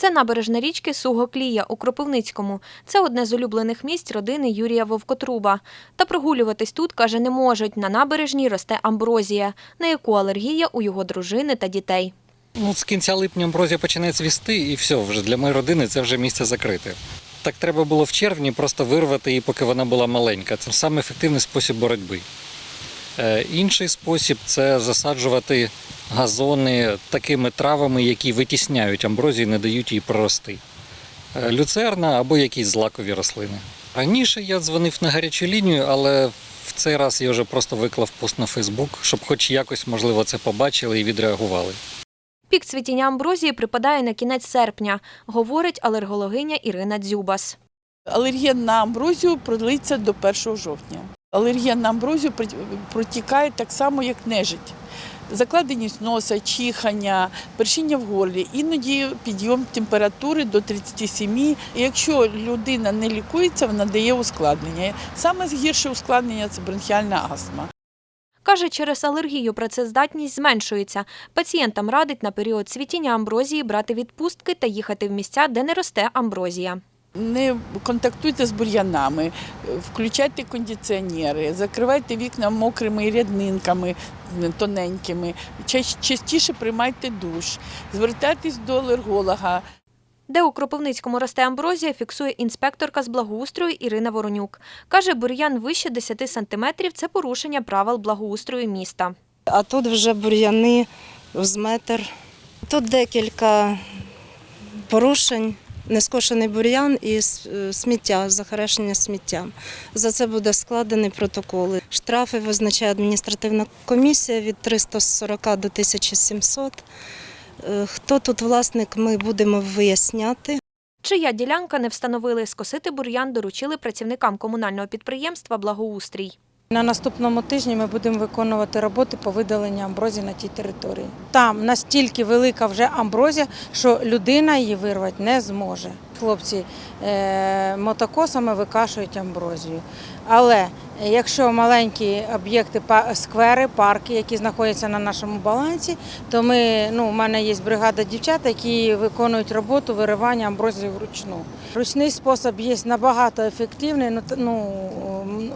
Це набережна річки Сугоклія у Кропивницькому. Це одне з улюблених місць родини Юрія Вовкотруба. Та прогулюватись тут, каже, не можуть. На набережній росте амброзія, на яку алергія у його дружини та дітей. Ну, з кінця липня амброзія почне цвісти, і все, вже для моєї родини це вже місце закрите. Так треба було в червні просто вирвати її, поки вона була маленька. Це саме ефективний спосіб боротьби. Е, інший спосіб це засаджувати газони такими травами, які витісняють амброзію і не дають їй прорости. Е, люцерна або якісь злакові рослини. Раніше я дзвонив на гарячу лінію, але в цей раз я вже просто виклав пост на Фейсбук, щоб хоч якось, можливо, це побачили і відреагували. Пік цвітіння амброзії припадає на кінець серпня, говорить алергологиня Ірина Дзюбас. Алергія на амброзію продлиться до 1 жовтня. Алергія на амброзію протікає так само, як нежить. Закладеність носа, чихання, першіння в горлі, іноді підйом температури до 37. І якщо людина не лікується, вона дає ускладнення. Саме гірше ускладнення це бронхіальна астма. Каже, через алергію працездатність зменшується. Пацієнтам радить на період цвітіння амброзії брати відпустки та їхати в місця, де не росте амброзія. Не контактуйте з бур'янами, включайте кондиціонери, закривайте вікна мокрими ряднинками тоненькими, частіше приймайте душ, звертайтесь до алерголога. Де у Кропивницькому росте амброзія, фіксує інспекторка з благоустрою Ірина Воронюк. Каже, бур'ян вище 10 сантиметрів – це порушення правил благоустрою міста. А тут вже бур'яни з метр. Тут декілька порушень. Нескошений бур'ян і е, сміття, захарашення сміттям. За це буде складений протоколи. Штрафи визначає адміністративна комісія від 340 до 1700. Е, Хто тут власник, ми будемо виясняти. Чия ділянка не встановили, скосити бур'ян доручили працівникам комунального підприємства «Благоустрій». На наступному тижні ми будемо виконувати роботи по видаленню амброзії на тій території. Там настільки велика вже амброзія, що людина її вирвати не зможе. Хлопці е, мотокосами викашують амброзію. Але якщо маленькі об'єкти, сквери, парки, які знаходяться на нашому балансі, то ми, ну, у мене є бригада дівчат, які виконують роботу виривання амброзії вручну. Ручний спосіб є набагато ефективний. Ну, ну,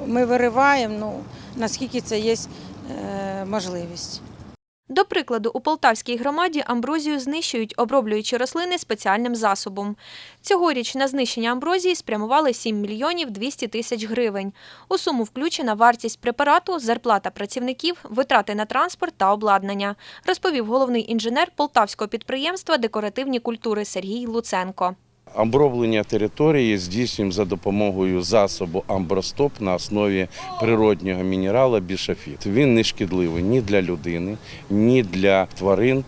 ми вириваємо, ну, наскільки це є е, можливість. До прикладу, у Полтавській громаді амброзію знищують, оброблюючи рослини спеціальним засобом. Цьогоріч на знищення амброзії спрямували 7 мільйонів 200 тисяч гривень. У суму включена вартість препарату, зарплата працівників, витрати на транспорт та обладнання, розповів головний інженер полтавського підприємства декоративні культури Сергій Луценко. Оброблення території здійснюємо за допомогою засобу Амбростоп на основі природнього мінерала бішафіт. Він не шкідливий ні для людини, ні для тварин.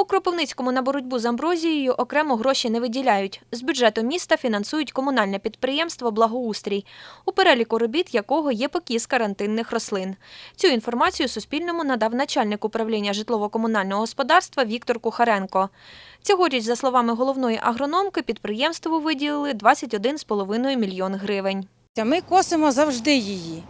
У Кропивницькому на боротьбу з амброзією окремо гроші не виділяють. З бюджету міста фінансують комунальне підприємство «Благоустрій», у переліку робіт якого є покіс карантинних рослин. Цю інформацію Суспільному надав начальник управління житлово-комунального господарства Віктор Кухаренко. Цьогоріч, за словами головної агрономки, підприємству виділили 21,5 мільйон гривень. Ми косимо завжди її.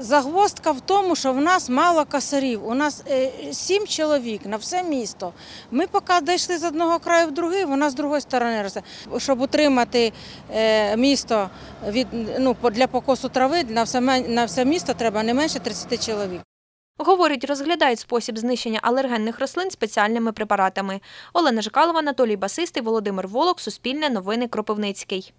Загвоздка в тому, що в нас мало косарів. У нас е, сім чоловік на все місто. Ми поки дійшли з одного краю в другий, вона з другої сторони росте. Щоб утримати е, місто від, ну, для покосу трави, на все, на все місто треба не менше 30 чоловік. Говорить, розглядають спосіб знищення алергенних рослин спеціальними препаратами. Олена Жикалова, Анатолій Басистий, Володимир Волок, Суспільне новини Кропивницький.